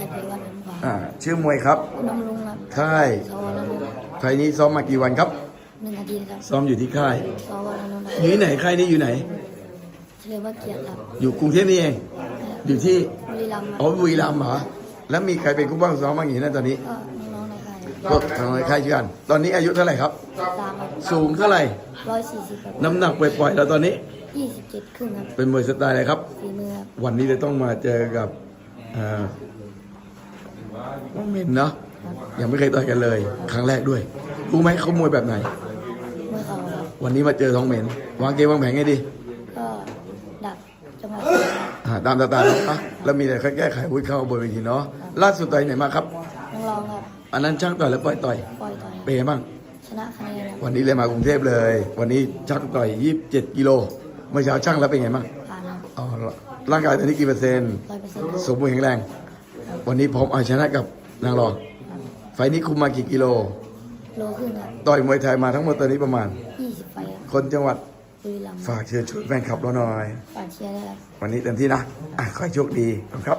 ชัยไพวันน้ำขวาอ่าชื่อมวยครับน้ำลุงครับค่ายสวรนุชไฟล์นี้ซ้อมมากี่วันครับหนึ่งอาทิตย์ครับซ้อมอยู่ที่ค่ายสวรนุชอยู่ที่ไหนค่ายนี้อยู่ไหนเฉลิมพระเกียรติครับอยู่กรุงเทพนี่เอง อยู่ที่บุรีรัมย์คอ๋อรับบุรีรัมย์เหรอแล้วมีใครเป็นกู้บ้างซ้อมบ้างอย่างนี้นะตอนนี้ก็น้องๆในค่ายก็ทางในค่ายเชื่อกันตอนนี้อายุเท่าไหร่ครับตามครับสูงเท่าไหร่ ร้อยสี่สิบครับน้ำหนักปล่อยๆแล้วตอนนี้ยี่สิบเจ็ดครึ่งครับเป็นมวยสไตล์อะไรครับ ฝีมือครับ วันนี้เลยต้องมาเจอกับเอ่อน้อง เมนเนาะยังไม่เคยต่อยกันเลย ครั้งแรกด้วย รู้ไหมเขามวยแบบไหนเมื่อเขาครับวันนี้มาเจอท้องเหม็น วางเกมวางแผนไงดีก็ดักจังหวะอ่าตามตาตาๆนะแล้วมีแต่แค่แก้ไขวุ้ยเข้าบนเวทีเนาะล่าสุดต่อยไหนมาครับ น้องรองครับอันนั้นช่างต่อยแล้วปล่อยต่อย ปล่อยต่อยเป็นไงบ้าง ชนะคะแนนครับวันนี้เลยมากรุงเทพเลย วันนี้ช่างต่อย 27 กิโลเมื่อเช้าช่างแล้วเป็นไงบ้างผ่านครับอ๋อร่างกายตอนนี้กี่เปอร์เซ็นต์ ร้อยเปอร์เซ็นต์สมบูรณ์แข็งแรง วันนี้พร้อมเอาชนะกับ นางรองไฟล์นี้คุมมากี่กิโล โลขึ้นครับต่อยมวยไทยมาทั้งหมดตอนนี้ประมาณ ยี่สิบไฟครับคนจังหวัดบุรีรัมย์ฝากเชิญชวนแฟนคลับเราหน่อย ฝากเชียร์ด้วยครับ วันนี้เต็มที่นะอะขอให้โชคดีขอบคุณครับ